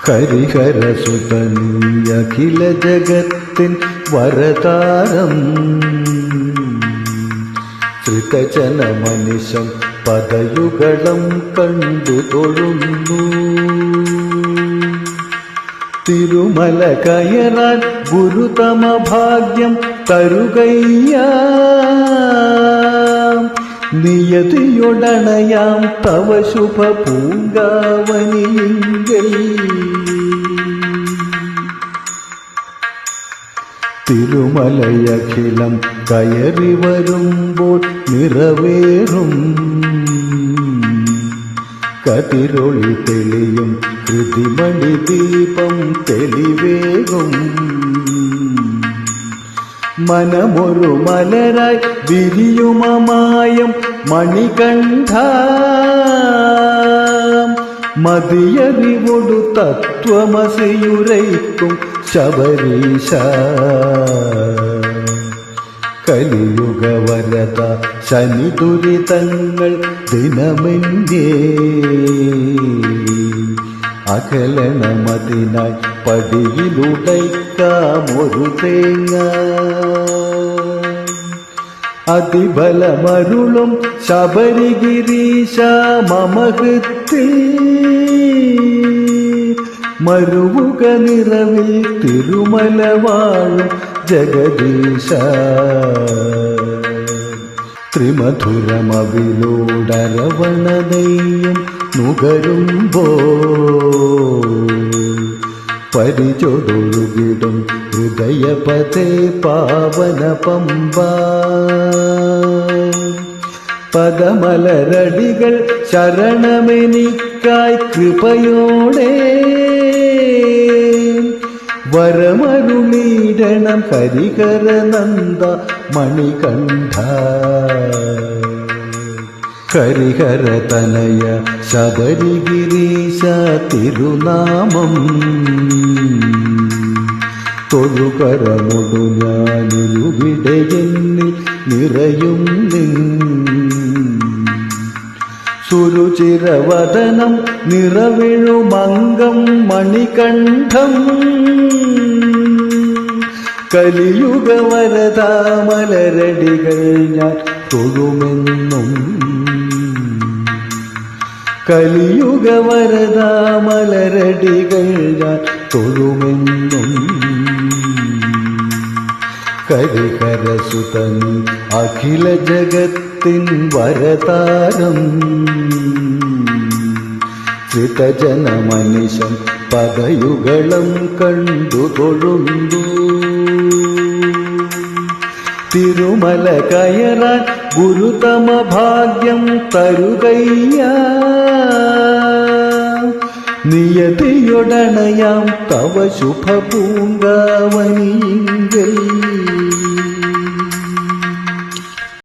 ഹരിഹരസുതനീ അഖില ജഗത്തിൻ വരതാരം. ശ്രിതജന മനുഷ്യം പദയുഗളം കണ്ടു തൊഴുന്നു. തിരുമല കയറാൻ ഗുരുതമ ഭാഗ്യം തരുകയ്യ. നിയതിയൊടണയാം തവ ശുഭ പൂങ്കാവനിയെങ്കിൽ തിരുമലയഖിലം കയറി വരുമ്പോൾ നിറവേറും. കതിരൊളി തെളിയും കൃതിമണി ദീപം തെളിവേകും. മനമൊരു മലരായി വിരിയുമമായം മണികണ്ഠ. മതിയറിവൊടു തത്വമസിയുരയ്ക്കും ശബരീശ കലിയുഗവരത ശനി ദുരിതങ്ങൾ ദിനമെന്നേ. അകലണമതിനായി പടിയിലുടയ്ക്കാമൊരു തേങ്ങ. അതിബലമരുളും ശബരിഗിരീശ മമഹൃത്തിൽ. മരുവുക നിറവിൽ തിരുമല വാഴും ജഗദീശ. ത്രിമധുരമവിലോടരവണതയും നുകരുമ്പോ പരിചൊതൊഴുകിടും ഹൃദയപതേ പാവന പമ്പ പദമലരടികൾ ശരണമെനിക്കായി കൃപയോടെ വരമരുളീടണം ഹരിഹരനന്ദ മണികണ്ഠ. ഹരിഹര തനയ ശബരിഗിരീശ തിരുനാമം. തൊഴുകരമൊടു ഞാനിവിടെ എന്നിൽ നിറയും നിൻ സുരുചിരവദനം നിറവിഴുമംഗം മണികണ്ഠം. കലിയുഗവരതാമലരടികൾ ഞാൻ തൊഴുമെന്നും. കലിയുഗവരതാമലരടികൾ ഞാൻ തൊഴുമെന്നും. കരിഹരസുതൻ അഖില ജഗത്തിൻ വരതാരം. ശ്രിതജന മനുഷ്യൻ പദയുഗളം കണ്ടു തൊഴുന്നു. തിരുമല കയറാൻ ഗുരുതമ ഭാഗ്യം തരുകയ്യ. നിയതിയൊടണയാം തവ ശുഭ പൂങ്കാവനിയെങ്കിൽ